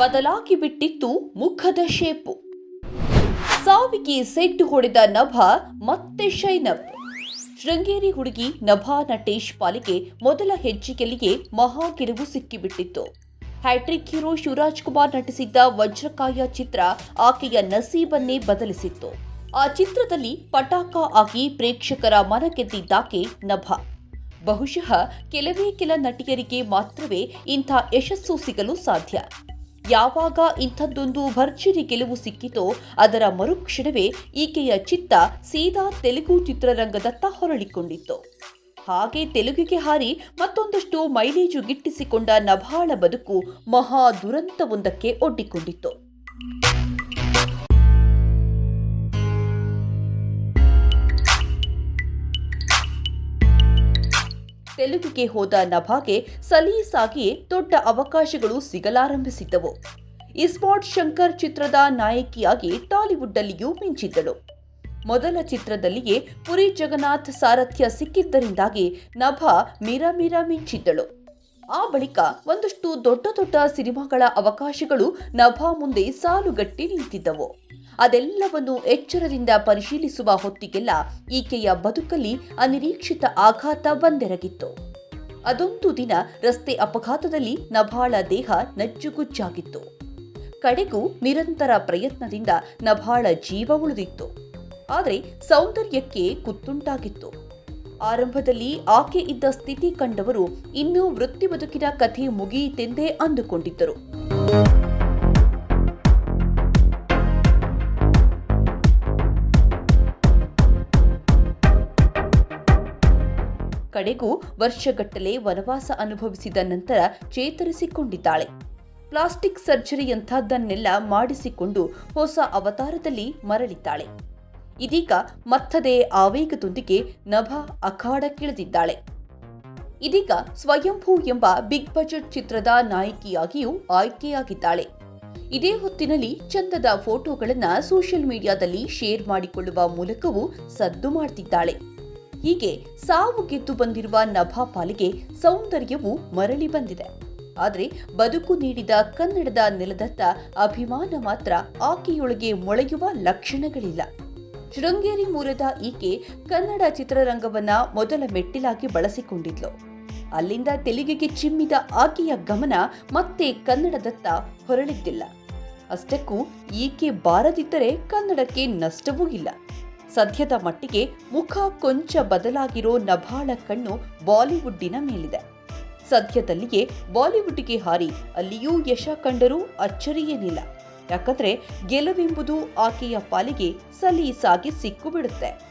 ಬದಲಾಗಿ ಬಿಟ್ಟಿತ್ತು ಮುಖದ ಶೇಪು. ಸಾವಿಗೆ ಸೆಟ್ಟು ಹೊಡೆದ ನಭ ಮತ್ತೆ ಶೈನಪ್ ಶೃಂಗೇರಿ ಹುಡುಗಿ ನಭಾ ನಟೇಶ್ ಪಾಲಿಗೆ ಮೊದಲ ಹೆಜ್ಜೆಯಲ್ಲಿಯೇ ಮಹಾ ಗೆಲುವು ಸಿಕ್ಕಿಬಿಟ್ಟಿತ್ತು. Hat trick hero Shivaraj Kumar ನಟಿಸಿದ್ದ Vajrakaya ಚಿತ್ರ ಆಕೆಯ ನಸೀಬನ್ನೇ ಬದಲಿಸಿತ್ತು. ಆ ಚಿತ್ರದಲ್ಲಿ ಪಟಾಕ ಆಗಿ ಪ್ರೇಕ್ಷಕರ ಮನ ಗೆದ್ದಿದ್ದಾಕೆ ನಭ. ಬಹುಶಃ ಕೆಲವೇ ಕೆಲ ನಟಿಯರಿಗೆ ಮಾತ್ರವೇ ಇಂಥ ಯಶಸ್ಸು ಸಿಗಲು ಸಾಧ್ಯ. ಯಾವಾಗ ಇಂಥದ್ದೊಂದು ಭರ್ಜರಿ ಗೆಲುವು ಸಿಕ್ಕಿತೋ ಅದರ ಮರುಕ್ಷಣವೇ ಈಕೆಯ ಚಿತ್ತ ಸೀದಾ ತೆಲುಗು ಚಿತ್ರರಂಗದತ್ತ ಹೊರಳಿಕೊಂಡಿತ್ತು. ಹಾಗೆ ತೆಲುಗಿಗೆ ಹಾರಿ ಮತ್ತೊಂದಷ್ಟು ಮೈಲೇಜು ಗಿಟ್ಟಿಸಿಕೊಂಡ ನಭಾಳ ಬದುಕು ಮಹಾ ದುರಂತವೊಂದಕ್ಕೆ ಒಡ್ಡಿಕೊಂಡಿತ್ತು. ತೆಲುಗಿಗೆ ಹೋದ ನಭಾಗೆ ಸಲೀಸಾಗಿಯೇ ದೊಡ್ಡ ಅವಕಾಶಗಳು ಸಿಗಲಾರಂಭಿಸಿದ್ದವು. ಇಸ್ಮಾಟ್ ಶಂಕರ್ ಚಿತ್ರದ ನಾಯಕಿಯಾಗಿ ಟಾಲಿವುಡ್ನಲ್ಲಿಯೂ ಮಿಂಚಿದ್ದಳು. ಮೊದಲ ಚಿತ್ರದಲ್ಲಿಯೇ ಪುರಿ ಜಗನ್ನಾಥ್ ಸಾರಥ್ಯ ಸಿಕ್ಕಿದ್ದರಿಂದಾಗಿ ನಭಾ ಮೀರಾ ಮೀರಾ ಮಿಂಚಿದ್ದಳು. ಆ ಬಳಿಕ ಒಂದಷ್ಟು ದೊಡ್ಡ ದೊಡ್ಡ ಸಿನಿಮಾಗಳ ಅವಕಾಶಗಳು ನಭಾ ಮುಂದೆ ಸಾಲುಗಟ್ಟಿ ನಿಂತಿದ್ದವು. ಅದೆಲ್ಲವನ್ನು ಎಚ್ಚರದಿಂದ ಪರಿಶೀಲಿಸುವ ಹೊತ್ತಿಗೆಲ್ಲ ಈಕೆಯ ಬದುಕಲ್ಲಿ ಅನಿರೀಕ್ಷಿತ ಆಘಾತ ಬಂದೆರಗಿತ್ತು ಅದೊಂದು ದಿನ ರಸ್ತೆ ಅಪಘಾತದಲ್ಲಿ ನಭಾಳ ದೇಹ ನಜ್ಜುಗುಜ್ಜಾಗಿತ್ತು. ಕಡೆಗೂ ನಿರಂತರ ಪ್ರಯತ್ನದಿಂದ ನಭಾಳ ಜೀವ ಉಳಿದಿತ್ತು. ಆದರೆ ಸೌಂದರ್ಯಕ್ಕೆ ಕುತ್ತುಂಟಾಗಿತ್ತು. ಆರಂಭದಲ್ಲಿ ಆಕೆ ಇದ್ದ ಸ್ಥಿತಿ ಕಂಡವರು ಇನ್ನೂ ವೃತ್ತಿ ಬದುಕಿನ ಕಥೆ ಮುಗಿಯಿತೆಂದೇ ಅಂದುಕೊಂಡಿದ್ದರು. ಕಡೆಗೂ ವರ್ಷಗಟ್ಟಲೆ ವನವಾಸ ಅನುಭವಿಸಿದ ನಂತರ ಚೇತರಿಸಿಕೊಂಡಿದ್ದಾಳೆ. ಪ್ಲಾಸ್ಟಿಕ್ ಸರ್ಜರಿಯಂಥದ್ದನ್ನೆಲ್ಲ ಮಾಡಿಸಿಕೊಂಡು ಹೊಸ ಅವತಾರದಲ್ಲಿ ಮರಳಿದ್ದಾಳೆ. ಇದೀಗ ಮತ್ತದೇ ಆವೇಗದೊಂದಿಗೆ ನಭ ಅಖಾಡಕ್ಕಿಳಿದಿದ್ದಾಳೆ ಇದೀಗ ಸ್ವಯಂಭೂ ಎಂಬ ಬಿಗ್ ಬಜೆಟ್ ಚಿತ್ರದ ನಾಯಕಿಯಾಗಿಯೂ ಆಯ್ಕೆಯಾಗಿದ್ದಾಳೆ. ಇದೇ ಹೊತ್ತಿನಲ್ಲಿ ಚಂದದ ಫೋಟೋಗಳನ್ನು ಸೋಷಿಯಲ್ ಮೀಡಿಯಾದಲ್ಲಿ ಶೇರ್ ಮಾಡಿಕೊಳ್ಳುವ ಮೂಲಕವೂ ಸದ್ದು ಮಾಡ್ತಿದ್ದಾಳೆ. ಹೀಗೆ ಸಾವು ಗೆದ್ದು ಬಂದಿರುವ ನಭಾ ಪಾಲಿಗೆ ಸೌಂದರ್ಯವು ಮರಳಿ ಬಂದಿದೆ. ಆದರೆ ಬದುಕು ನೀಡಿದ ಕನ್ನಡದ ನೆಲದತ್ತ ಅಭಿಮಾನ ಮಾತ್ರ ಆಕೆಯೊಳಗೆ ಮೊಳೆಯುವ ಲಕ್ಷಣಗಳಿಲ್ಲ. ಶೃಂಗೇರಿ ಮೂಲದ ಈಕೆ ಕನ್ನಡ ಚಿತ್ರರಂಗವನ್ನ ಮೊದಲ ಮೆಟ್ಟಿಲಾಗಿ ಬಳಸಿಕೊಂಡಿದ್ಲು. ಅಲ್ಲಿಂದ ತೆಲುಗಿಗೆ ಚಿಮ್ಮಿದ ಆಕೆಯ ಗಮನ ಮತ್ತೆ ಕನ್ನಡದತ್ತ ಹೊರಳಿದ್ದಿಲ್ಲ. ಅಷ್ಟಕ್ಕೂ ಈಕೆ ಬಾರದಿದ್ದರೆ ಕನ್ನಡಕ್ಕೆ ನಷ್ಟವೂ ಇಲ್ಲ. ಸದ್ಯದ ಮಟ್ಟಿಗೆ ಮುಖ ಕೊಂಚ ಬದಲಾಗಿರೋ ನಭಾಳ ಕಣ್ಣು ಬಾಲಿವುಡ್ಡಿನ ಮೇಲಿದೆ. ಸದ್ಯದಲ್ಲಿಯೇ ಬಾಲಿವುಡ್ಗೆ ಹಾರಿ ಅಲ್ಲಿಯೂ ಯಶ ಕಂಡರೂ ಅಚ್ಚರಿಯೇನಿಲ್ಲ. ಯಾಕಂದ್ರೆ ಗೆಲುವೆಂಬುದು ಆಕೆಯ ಪಾಲಿಗೆ ಸಲೀಸಾಗಿ ಸಿಕ್ಕು ಬಿಡುತ್ತೆ.